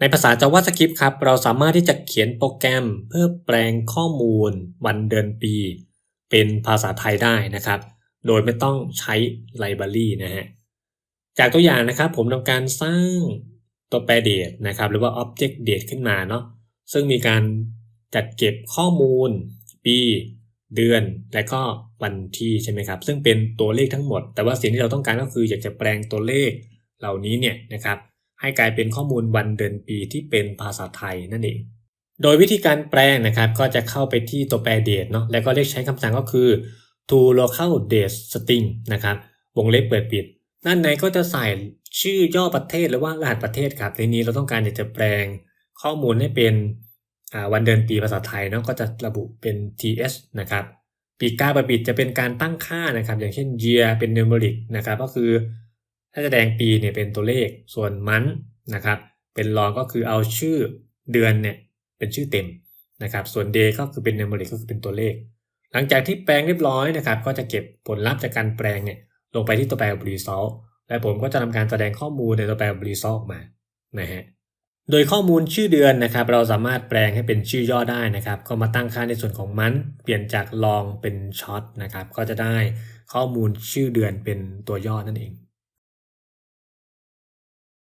ในภาษา JavaScript ครับ เราสามารถที่จะเขียนโปรแกรมเพื่อแปลงข้อมูล วันเดือนปี เป็นภาษาไทยได้นะครับ โดยไม่ต้องใช้ไลบรารีนะฮะ จากตัวอย่างนะครับ ผมทำการสร้างตัวแปร date นะครับ หรือว่า object date ขึ้นมาเนาะ ซึ่งมีการจัดเก็บข้อมูล ปี เดือน และก็วันที่ใช่ไหมครับ ซึ่งเป็นตัวเลขทั้งหมด แต่ว่าสิ่งที่เราต้องการก็คืออยากจะแปลงตัวเลขเหล่านี้เนี่ยนะครับ ให้กลายเป็นข้อมูลวันเดือนปีที่เป็นภาษาไทยนั่นเอง โดยวิธีการแปลงนะครับก็จะเข้าไปที่ตัวแปร date เนาะแล้วก็เรียกใช้คำสั่งก็คือ to local date string นะครับวงเล็บเปิดปิด ด้านในก็จะใส่ชื่อย่อประเทศหรือว่ารหัสประเทศครับในนี้เราต้องการอยากจะแปลงข้อมูลให้เป็นวันเดือนปีภาษาไทยเนาะก็จะระบุเป็น ts นะครับปีกาเปิดปิดจะเป็นการตั้งค่านะครับ อย่างเช่น year เป็น numeric นะครับก็คือ ถ้าจะแดงปีเนี่ยเป็นตัวเลขส่วน month นะครับ เป็นรองก็คือเอาชื่อเดือนเนี่ยเป็นชื่อเต็มนะครับ ส่วน day ก็คือเป็น numeric ก็คือเป็นตัวเลข หลังจากที่แปลงเรียบร้อยนะครับ ก็จะเก็บผลลัพธ์จากการแปลงเนี่ยลงไปที่ตัวแปร result และผมก็จะทำการแสดงข้อมูลในตัวแปร result ออกมานะฮะโดยข้อมูลชื่อเดือนนะครับ เราสามารถแปลงให้เป็นชื่อย่อได้นะครับ ก็มาตั้งค่าในส่วนของมันเปลี่ยนจากลองเป็นช็อตนะครับ ก็จะได้ข้อมูลชื่อเดือนเป็นตัวย่อนั่นเอง